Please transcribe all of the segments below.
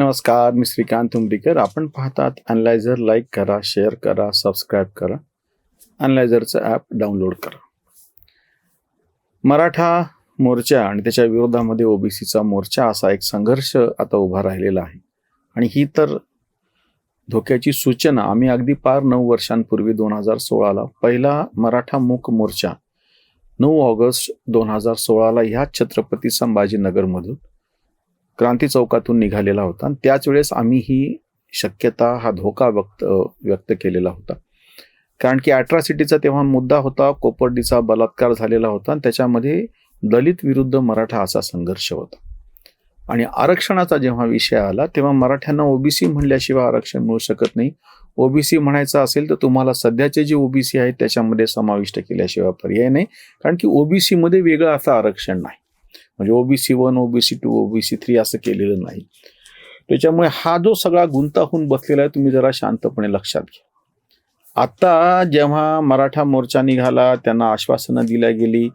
नमस्कार मी श्रीकांत उमरीकर. आपण पाहतात अनलायझर लाईक करा शेअर करा सबस्क्राईब करा. अनलायझरचं ॲप डाउनलोड करा. मराठा मोर्चा आणि त्याच्या विरोधामध्ये ओबीसीचा मोर्चा असा एक संघर्ष आता उभा राहिलेला आहे. आणि ही तर धोक्याची सूचना आम्ही अगदी पार नऊ वर्षांपूर्वी दोन हजार सोळाला पहिला मराठा मूक मोर्चा नऊ ऑगस्ट दोन हजार सोळाला ह्याच छत्रपती संभाजीनगरमधून क्रांती चौकातून निघालेला होता. आणि त्याच वेळेस आम्ही ही शक्यता हा धोका व्यक्त व्यक्त केलेला होता. कारण की अॅट्रॉसिटीचा तेव्हा मुद्दा होता कोपर्डीचा बलात्कार झालेला होता आणि त्याच्यामध्ये दलित विरुद्ध मराठा असा संघर्ष होता. आणि आरक्षणाचा जेव्हा विषय आला तेव्हा मराठ्यांना ओबीसी म्हणल्याशिवाय आरक्षण मिळू शकत नाही. ओबीसी म्हणायचं असेल तर तुम्हाला सध्याचे जे ओबीसी आहेत त्याच्यामध्ये समाविष्ट केल्याशिवाय पर्याय नाही. कारण की ओबीसीमध्ये वेगळं असं आरक्षण नाही. म्हणजे OBC one OBC two OBC three असं केलेलं नाही. त्याच्यामुळे हा जो सगळा गुंताहून बसलेला आहे तुम्ही जरा शांतपणे लक्षात घ्या. आता जेव्हा मराठा मोर्चा निघाला त्यांना आश्वासनं दिल्या गेली.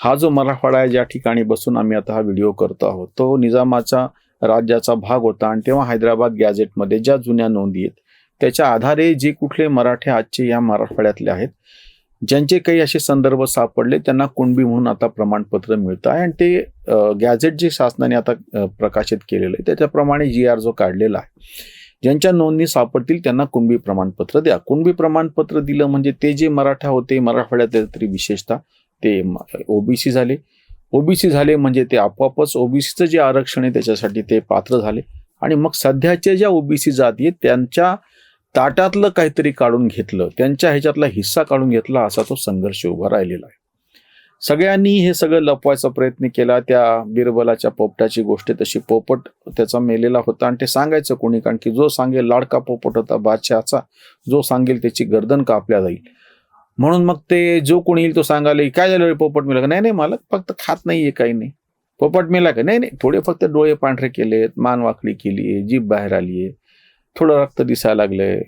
हा जो मराठवाडा आहे ज्या ठिकाणी बसून आम्ही आता हा व्हिडिओ करतो आहोत तो निजामाचा राज्याचा भाग होता आणि तेव्हा हैदराबाद गॅझेटमध्ये ज्या जुन्या नोंदी आहेत त्याच्या आधारे जे कुठले मराठे आजचे या मराठवाड्यातले आहेत ज्यांचे काही असे संदर्भ सापडले त्यांना कुणबी म्हणून आता प्रमाणपत्र मिळतं आहे. आणि ते गॅझेट जे शासनाने आता प्रकाशित केलेलं आहे त्याच्याप्रमाणे जी आर जो काढलेला आहे ज्यांच्या नोंदणी सापडतील त्यांना कुणबी प्रमाणपत्र द्या. कुणबी प्रमाणपत्र दिलं म्हणजे ते जे मराठा होते मराठवाड्यातले तरी विशेषतः ते ओबीसी झाले. ओबीसी झाले म्हणजे ते आपोआपच ओबीसीचं जे आरक्षण आहे त्याच्यासाठी ते पात्र झाले. आणि मग सध्याच्या ज्या ओबीसी जाती आहेत त्यांच्या ताटातलं काहीतरी काढून घेतलं त्यांच्या ह्याच्यातला हिस्सा काढून घेतला असा तो संघर्ष उभा राहिलेला आहे. सगळ्यांनी हे सगळं लपवायचा प्रयत्न केला त्या बिरबलाच्या पोपटाची गोष्ट तशी पोपट त्याचा मेलेला होता आणि ते सांगायचं कोणी कारण की जो सांगेल लाडका पोपट होता बादशहाचा जो सांगेल त्याची गर्दन कापल्या जाईल. म्हणून मग ते जो कोणी येईल तो सांगायला काय झालं पोपट मेला का? नाही नाही मला फक्त खात नाहीये काही नाही. पोपट मेला का? नाही नाही थोडे फक्त डोळे पांढरे केलेत मान वाकडी केली आहे जीभ बाहेर आली आहे थोडं रक्त दिसायला लागलंय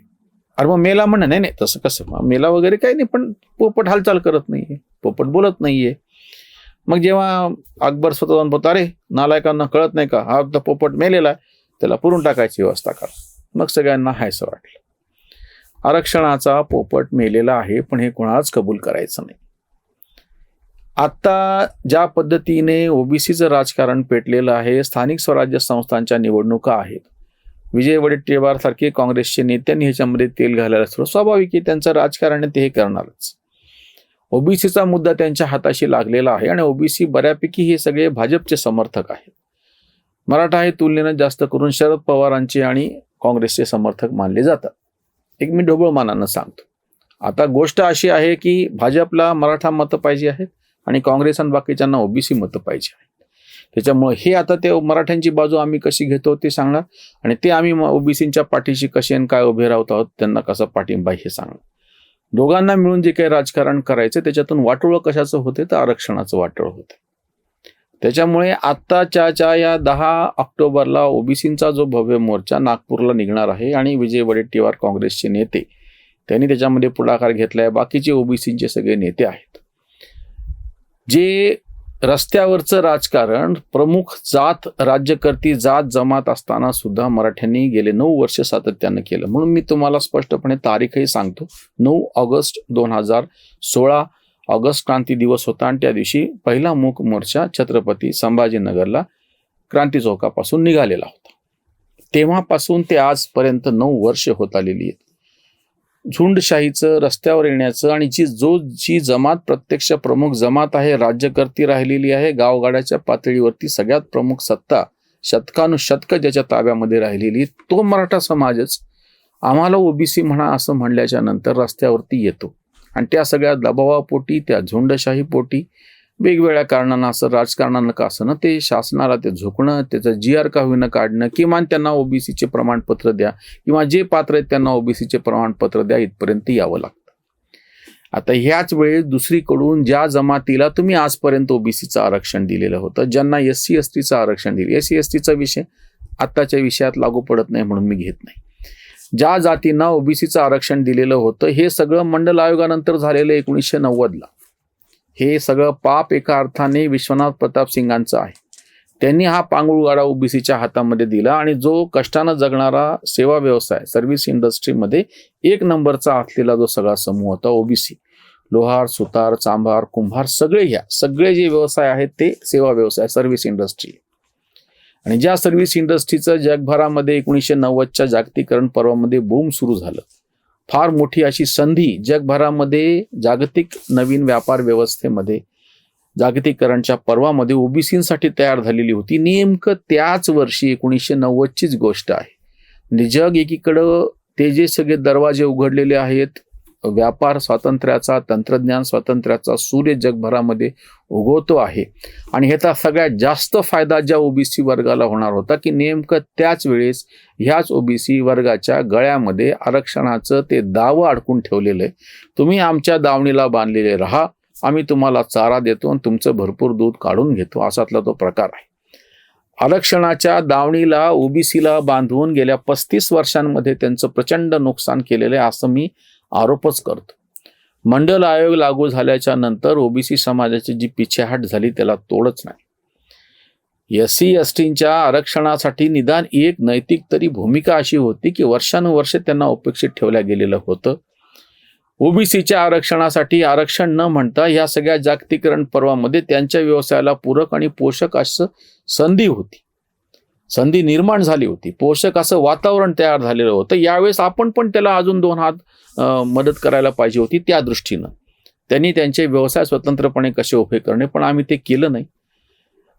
अरे मग मेला म्हण नाही नाही तसं कसं? मग मेला वगैरे काही नाही पण पोपट हालचाल करत नाहीये. पोपट बोलत नाहीये. मग जेव्हा अकबर स्वतः जाऊन बोलतो अरे नालायकांना कळत नाही का? हा तर पोपट मेलेला आहे त्याला पुरून टाकायची व्यवस्था करा. मग सगळ्यांना हायसं वाटलं. आरक्षणाचा पोपट मेलेला आहे पण हे कोणाच कबूल करायचं नाही. आता ज्या पद्धतीने ओबीसीचं राजकारण पेटलेलं आहे स्थानिक स्वराज्य संस्थांच्या निवडणुका आहेत. विजय वडेट्टीवार सारखे काँग्रेसचे नेत्यांनी ह्याच्यामध्ये तेल घालायला सुरू स्वाभाविक आहे त्यांचं राजकारण ते हे करणारच. ओबीसीचा मुद्दा त्यांच्या हाताशी लागलेला आहे आणि ओबीसी बऱ्यापैकी हे सगळे भाजपचे समर्थक आहेत. मराठा हे तुलनेनं जास्त करून शरद पवारांचे आणि काँग्रेसचे समर्थक मानले जातात. एक मी ढोबळ मानानं सांगतो. आता गोष्ट अशी आहे की भाजपला मराठा मतं पाहिजे आहेत आणि काँग्रेस आणि बाकीच्यांना ओबीसी मतं पाहिजे आहेत. त्याच्यामुळे हे आता ते मराठ्यांची बाजू आम्ही कशी घेतो ते सांगणार. आणि ते आम्ही ओबीसींच्या पाठीशी कशी आणि काय उभे राहत आहोत त्यांना कसा पाठिंबा हे सांगणार. दोघांना मिळून जे काही राजकारण करायचं त्याच्यातून वाटोळं कशाचं होते तर आरक्षणाचं वाटोळ होते. त्याच्यामुळे आत्ताच्या या दहा ऑक्टोबरला ओबीसींचा जो भव्य मोर्चा नागपूरला निघणार आहे आणि विजय वडेट्टीवार काँग्रेसचे नेते त्यांनी त्याच्यामध्ये पुढाकार घेतलाय. बाकीचे ओबीसीचे सगळे नेते आहेत. जे रस्त्यावरचं राजकारण प्रमुख जात राज्यकर्ती जात जमात असताना सुद्धा मराठ्यांनी गेले नऊ वर्ष सातत्यानं केलं. म्हणून मी तुम्हाला स्पष्टपणे तारीखही सांगतो. नऊ ऑगस्ट दोन हजार सोळा ऑगस्ट क्रांती दिवस होता आणि त्या दिवशी पहिला मूक मोर्चा छत्रपती संभाजीनगरला क्रांती चौकापासून निघालेला होता. तेव्हापासून ते आजपर्यंत नऊ वर्ष होत आलेली आहेत. झुंडशाहीचं रस्त्यावर येण्याचं आणि जी जो जी जमात प्रत्यक्ष प्रमुख जमात आहे राज्यकर्ती राहिलेली आहे गावगाड्याच्या पातळीवरती सगळ्यात प्रमुख सत्ता शतकानुशतक ज्याच्या ताब्यामध्ये राहिलेली तो मराठा समाजच आम्हाला ओबीसी म्हणा असं म्हणल्याच्या नंतर रस्त्यावरती येतो. आणि त्या सगळ्या दबावापोटी त्या झुंडशाही पोटी वेगवेगळ्या कारणानं असं राजकारणानं का असं ना ते शासनाला ते झोकणं त्याचं जी आर का होईनं काढणं किमान त्यांना ओबीसीचे प्रमाणपत्र द्या किंवा जे पात्र आहेत त्यांना ओबीसीचे प्रमाणपत्र द्या इथपर्यंत यावं लागतं. आता ह्याच वेळेस दुसरीकडून ज्या जमातीला तुम्ही आजपर्यंत ओबीसीचं आरक्षण दिलेलं होतं ज्यांना एस सी एस टीचं आरक्षण दिलं एस सी एस टीचा विषय आत्ताच्या विषयात लागू पडत नाही म्हणून मी घेत नाही. ज्या जातींना ओबीसीचं आरक्षण दिलेलं होतं हे सगळं मंडल आयोगानंतर झालेलं एकोणीसशे नव्वदला. हे सगळं पाप एका अर्थाने विश्वनाथ प्रताप सिंगांचं आहे. त्यांनी हा पांगुळगाडा ओबीसीच्या हातामध्ये दिला आणि जो कष्टानं जगणारा सेवा व्यवसाय सर्व्हिस इंडस्ट्रीमध्ये एक नंबरचा असलेला जो सगळा समूह होता ओबीसी. लोहार सुतार चांभार कुंभार सगळे ह्या सगळे जे व्यवसाय आहेत ते सेवा व्यवसाय सर्व्हिस इंडस्ट्री. आणि ज्या सर्व्हिस इंडस्ट्रीचं जगभरामध्ये एकोणीसशे नव्वदच्या जागतिकरण पर्वामध्ये बूम सुरू झालं फार मोठी अशी संधी जगभरामध्ये जागतिक नवीन व्यापार व्यवस्थेमध्ये जागतिकरणच्या पर्वामध्ये ओबीसीसाठी तयार झालेली होती. नेमकं त्याच वर्षी एकोणीसशे नव्वदचीच गोष्ट आहे. म्हणजे जग एकीकडं ते जे सगळे दरवाजे उघडलेले आहेत व्यापार स्वातंत्र्याचा तंत्रज्ञान स्वातंत्र्याचा सूर्य जगभरामध्ये उगवतो आहे. आणि ह्याचा सगळ्यात जास्त फायदा ज्या ओबीसी वर्गाला होणार होता की नेमकं त्याच वेळेस ह्याच ओबीसी वर्गाच्या गळ्यामध्ये आरक्षणाचं ते दावं अडकून ठेवलेलं आहे. तुम्ही आमच्या दावणीला बांधलेले राहा आम्ही तुम्हाला चारा देतो आणि तुमचं भरपूर दूध काढून घेतो. असातला तो प्रकार आहे. आरक्षणाच्या दावणीला ओबीसीला बांधवून गेल्या पस्तीस वर्षांमध्ये त्यांचं प्रचंड नुकसान केलेलं आहे असं मी आरोपच करतो. मंडल आयोग लागू झाल्याच्यानंतर ओबीसी समाजाची जी पिछेहाट झाली त्याला तोडच नाही. एस सी एस टीच्या आरक्षणासाठी निदान एक नैतिक तरी भूमिका अशी होती की वर्षानुवर्षे त्यांना उपेक्षित ठेवल्या गेलेलं होतं. ओबीसीच्या आरक्षणासाठी आरक्षण न म्हणता या सगळ्या जागतिकरण पर्वामध्ये त्यांच्या व्यवसायाला पूरक आणि पोषक असं संधी होती. संधी निर्माण झाली होती. पोषक असं वातावरण तयार झालेलं होतं. यावेळेस आपण पण त्याला अजून दोन हात मदत करायला पाहिजे होती त्या दृष्टीनं. त्यांनी त्यांचे व्यवसाय स्वतंत्रपणे कसे उभे करणे पण आम्ही ते केलं नाही.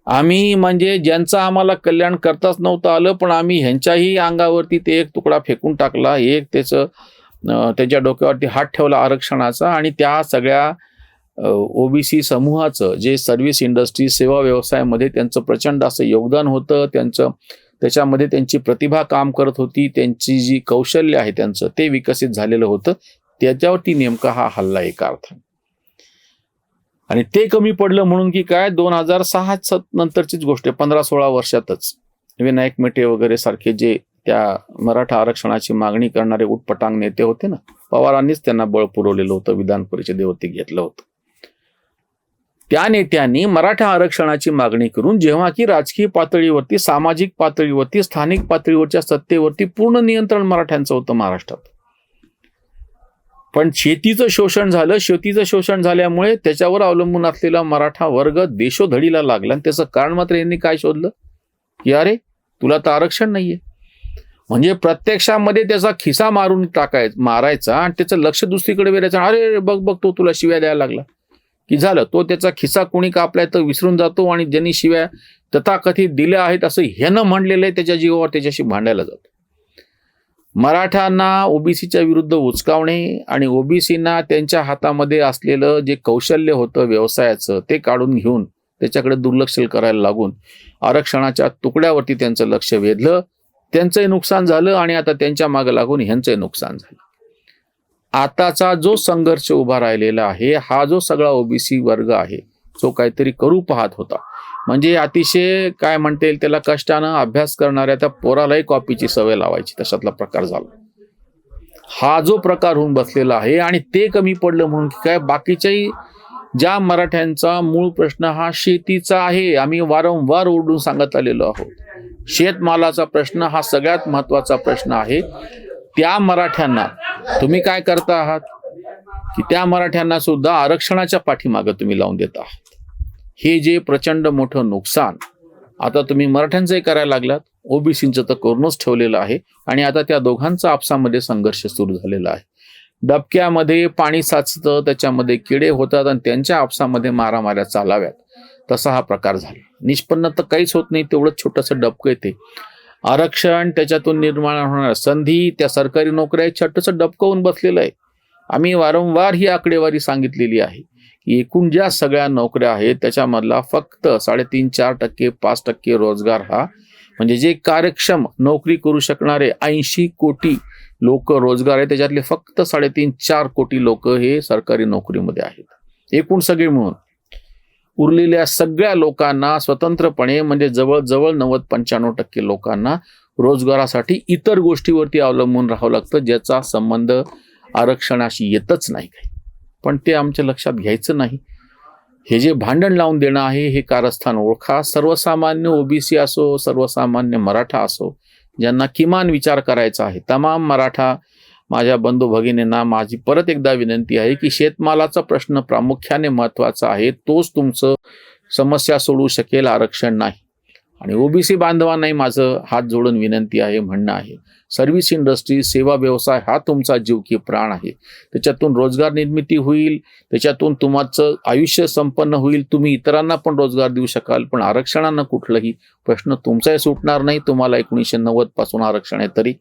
आम्ही म्हणजे ज्यांचं आम्हाला कल्याण करताच नव्हतं आलं पण आम्ही ह्यांच्याही अंगावरती ते एक तुकडा फेकून टाकला. एक त्याचं त्याच्या डोक्यावरती हात ठेवला आरक्षणाचा आणि त्या सगळ्या ओबीसी समूहाचं जे सर्व्हिस इंडस्ट्री सेवा व्यवसायामध्ये त्यांचं प्रचंड असं योगदान होतं. त्यांचं त्याच्यामध्ये त्यांची प्रतिभा काम करत होती. त्यांची जी कौशल्य आहे त्यांचं ते विकसित झालेलं होतं. त्याच्यावरती नेमका हा हल्ला एका अर्थाने आणि ते कमी पडलं म्हणून की काय? दोन हजार सहा नंतरचीच गोष्ट आहे. पंधरा सोळा वर्षातच. विनायक मेटे वगैरे सारखे जे त्या मराठा आरक्षणाची मागणी करणारे उटपटांग नेते होते ना? पवारांनीच त्यांना बळ पुरवलेलं होतं. विधान परिषदेवरती घेतलं होतं. त्या नेत्यांनी मराठा आरक्षणाची मागणी करून जेव्हा की राजकीय पातळीवरती सामाजिक पातळीवरती स्थानिक पातळीवरच्या सत्तेवरती पूर्ण नियंत्रण मराठ्यांचं होतं महाराष्ट्रात. पण शेतीचं शोषण झालं शेतीचं शोषण झाल्यामुळे त्याच्यावर अवलंबून असलेला मराठा वर्ग देशोधडीला लागला. आणि त्याचं कारण मात्र यांनी काय शोधलं? की अरे तुला तर आरक्षण नाहीये. म्हणजे प्रत्यक्षामध्ये त्याचा खिसा मारून टाकाय मारायचा आणि त्याचं लक्ष दुसरीकडे वेरायचं अरे बघ बघ तो तुला शिव्या द्यायला लागला. की झालं तो त्याचा खिसा कोणी कापलाय तर विसरून जातो आणि ज्यांनी शिव्या तथाकथित दिल्या आहेत असं ह्यानं म्हणलेलं आहे त्याच्या जीवावर त्याच्याशी भांडायला जातो. मराठ्यांना ओबीसीच्या विरुद्ध उचकावणे आणि ओबीसीना त्यांच्या हातामध्ये असलेलं जे कौशल्य होतं व्यवसायाचं ते काढून घेऊन त्याच्याकडे दुर्लक्ष करायला लागून आरक्षणाच्या तुकड्यावरती त्यांचं लक्ष वेधलं. त्यांचंही नुकसान झालं आणि आता त्यांच्या मागे लागून ह्यांचंही नुकसान झालं. आताचा जो संघर्ष उभा राहिलेला आहे हा जो सगळा ओबीसी वर्ग आहे जो काहीतरी करू पाहत होता. म्हणजे अतिशय काय म्हणता येईल त्याला कष्टानं अभ्यास करणाऱ्या त्या पोरालाही कॉपीची सवय लावायची तशातला प्रकार झाला. हा जो प्रकार होऊन बसलेला आहे आणि ते कमी पडलं म्हणून की काय बाकीच्याही ज्या मराठ्यांचा मूळ प्रश्न हा शेतीचा आहे आम्ही वारंवार ओरडून सांगत आलेलो आहोत. शेतमालाचा प्रश्न हा सगळ्यात महत्त्वाचा प्रश्न आहे. त्या मराठ्यांना तुम्ही काय करता आहात? की त्या मराठ्यांना सुद्धा आरक्षणाच्या पाठीमागं तुम्ही लावून देत आहात. हे जे प्रचंड मोठं नुकसान आता तुम्ही मराठ्यांचंही करायला लागलात. ओबीसीचं तर करूनच ठेवलेलं आहे आणि आता त्या दोघांचा आपसामध्ये संघर्ष सुरू झालेला आहे. डबक्यामध्ये पाणी साचतं त्याच्यामध्ये किडे होतात आणि त्यांच्या आपसामध्ये मारामाऱ्या चालाव्यात. तसा हा प्रकार झाला. निष्पन्न तर काहीच होत नाही तेवढंच छोटंसं डबकं येते. आरक्षण त्याच्यातून निर्माण होणार. संधी त्या सरकारी नोकऱ्या छोटंसं डबकवून बसलेलं आहे. आम्ही वारंवार ही आकडेवारी सांगितलेली आहे की एकूण ज्या सगळ्या नोकऱ्या आहेत त्याच्यामधला फक्त साडेतीन चार टक्के पाच टक्के रोजगार हा म्हणजे जे कार्यक्षम नोकरी करू शकणारे ऐंशी कोटी लोक रोजगार आहे त्याच्यातले फक्त साडेतीन चार कोटी लोक हे सरकारी नोकरीमध्ये आहेत. एकूण सगळे मिळून उरलेल्या सगळ्या लोकांना स्वतंत्रपणे म्हणजे जवळजवळ नव्वद पंच्याण्णव टक्के लोकांना रोजगारासाठी इतर गोष्टीवरती अवलंबून राहावं लागतं ज्याचा संबंध आरक्षणाशी येतच नाही काही. पण ते आमच्या लक्षात घ्यायचं नाही. हे जे भांडण लावून देणं आहे हे कारस्थान ओळखा. सर्वसामान्य ओबीसी असो सर्वसामान्य मराठा असो ज्यांना किमान विचार करायचा आहे तमाम मराठा माझ्या बंधू भगिनींना माझी परत एकदा विनंती आहे की शेतमालाचा प्रश्न प्रामुख्याने महत्त्वाचा आहे. तोच तुमचं समस्या सोडवू शकेल आरक्षण नाही. आणि ओबीसी बांधवांनाही माझं हात जोडून विनंती आहे म्हणणं आहे. सर्व्हिस इंडस्ट्री सेवा व्यवसाय हा तुमचा जीव की प्राण आहे. त्याच्यातून रोजगार निर्मिती होईल त्याच्यातून तुमचं आयुष्य संपन्न होईल तुम्ही इतरांना पण रोजगार देऊ शकाल पण आरक्षणानं कुठलंही प्रश्न तुमचाही सुटणार नाही. तुम्हाला एकोणीसशे नव्वदपासून आरक्षण आहे तरी.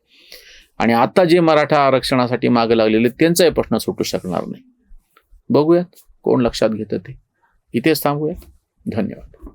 आणि आता जे मराठा आरक्षणासाठी मागे लागलेले त्यांचाही प्रश्न सुटू शकणार नाही. बघूयात कोण लक्षात घेतं ते. इथेच थांबूया धन्यवाद.